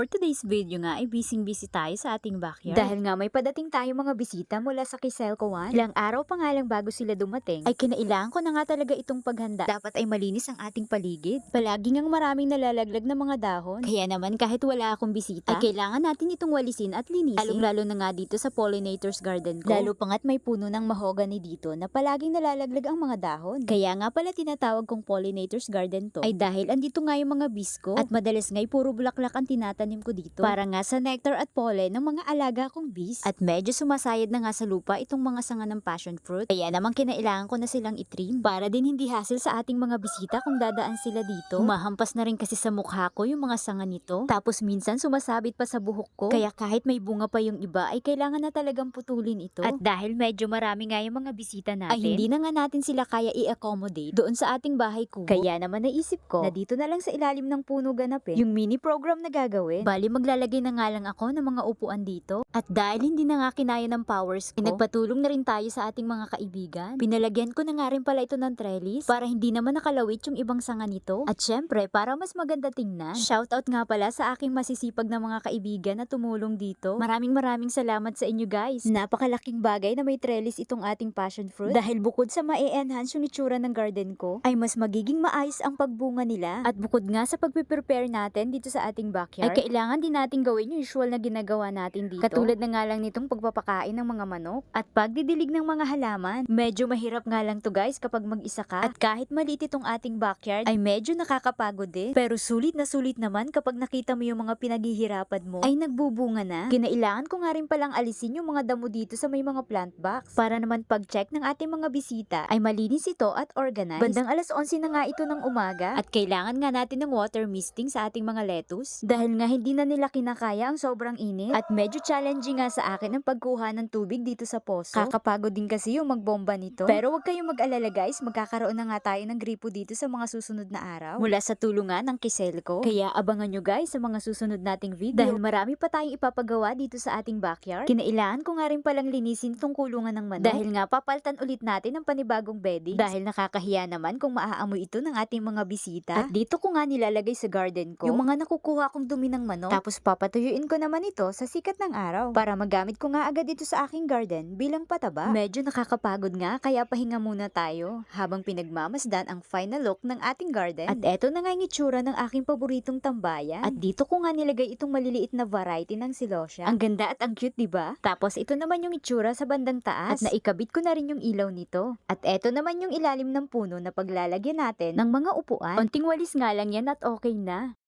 For today's video nga ay busy-busy tayo sa ating backyard. Dahil nga may padating tayo mga bisita mula sa Kiselco One. Ilang araw pa nga lang bago sila dumating, ay kinailangan ko na nga talaga itong paghanda. Dapat ay malinis ang ating paligid. Palagi ngang maraming nalalaglag na mga dahon. Kaya naman kahit wala akong bisita, ay kailangan natin itong walisin at linisin. Lalong-lalo na nga dito sa pollinators garden ko. Lalo pa nga't may puno ng mahogany dito na palaging nalalaglag ang mga dahon. Kaya nga pala tinatawag kong pollinators garden to ay dahil andito nga yung mga bisko at madalas nga'y puro bulaklak ang tinatanim ko dito para nga sa nectar at pollen ng mga alaga kong bees. At medyo sumasayad na nga sa lupa itong mga sanga ng passion fruit. Kaya naman kinailangan ko na silang itrim para din hindi hassle sa ating mga bisita kung dadaan sila dito. Mahampas na rin kasi sa mukha ko yung mga sanga nito. Tapos minsan sumasabit pa sa buhok ko. Kaya kahit may bunga pa yung iba ay kailangan na talagang putulin ito. At dahil medyo marami nga yung mga bisita natin, ay hindi na nga natin sila kaya i-accommodate doon sa ating bahay kubo. Kaya naman naisip ko na dito na lang sa ilalim ng puno ganapin yung mini program na gagawin. Bali maglalagay na nga lang ako ng mga upuan dito. At dahil hindi na nga kinaya ng powers ko, nagpatulong na rin tayo sa ating mga kaibigan. Pinalagyan ko na nga rin pala ito ng trellis para hindi naman nakalawit yung ibang sanga nito. At syempre, para mas maganda tingnan. Shoutout nga pala sa aking masisipag na mga kaibigan na tumulong dito. Maraming maraming salamat sa inyo guys. Napakalaking bagay na may trellis itong ating passion fruit. Dahil bukod sa ma-enhance yung itsura ng garden ko, ay mas magiging maayos ang pagbunga nila. At bukod nga sa pagpe-prepare natin dito sa ating backyard, kailangan din natin gawin yung usual na ginagawa natin dito. Katulad na nga lang nitong pagpapakain ng mga manok at pagdidilig ng mga halaman. Medyo mahirap nga lang to guys kapag mag-isa ka. At kahit maliit itong ating backyard, ay medyo nakakapagod din. Pero sulit na sulit naman kapag nakita mo yung mga pinaghihirapan mo ay nagbubunga na. Kinailangan ko nga rin palang alisin yung mga damo dito sa may mga plant box para naman pag-check ng ating mga bisita ay malinis ito at organized. Bandang alas 11 na nga ito ng umaga at kailangan nga natin ng water misting sa ating mga lettuce dahil nga hindi na nila kinakaya ang sobrang init at medyo challenging nga sa akin ang pagkuha ng tubig dito sa poso. Kakapagod din kasi yung magbomba nito. Pero huwag kayong mag-alala guys, magkakaroon na nga tayo ng gripo dito sa mga susunod na araw mula sa tulungan ng Kiselco. Kaya abangan nyo guys sa mga susunod nating video dahil marami pa tayong ipapagawa dito sa ating backyard. Kinailangan ko nga rin palang linisin itong kulungan ng manok dahil nga papaltan ulit natin ng panibagong bedding dahil nakakahiya naman kung maaamoy ito ng ating mga bisita. At dito ko nga nilalagay sa garden ko yung mga nakukuha kong dumi ng manok tapos papatuyuin ko naman ito sa sikat ng araw para magamit ko nga agad ito sa aking garden bilang pataba. Medyo nakakapagod nga kaya pahinga muna tayo habang pinagmamasdan ang final look ng ating garden. At eto na nga yung itsura ng aking paboritong tambayan. At dito ko nga nilagay itong maliliit na variety ng silosya. Ang ganda at ang cute, di ba? Tapos ito naman yung itsura sa bandang taas. At naikabit ko na rin yung ilaw nito. At eto naman yung ilalim ng puno na paglalagyan natin ng mga upuan. Konting walis nga lang yan at okay na.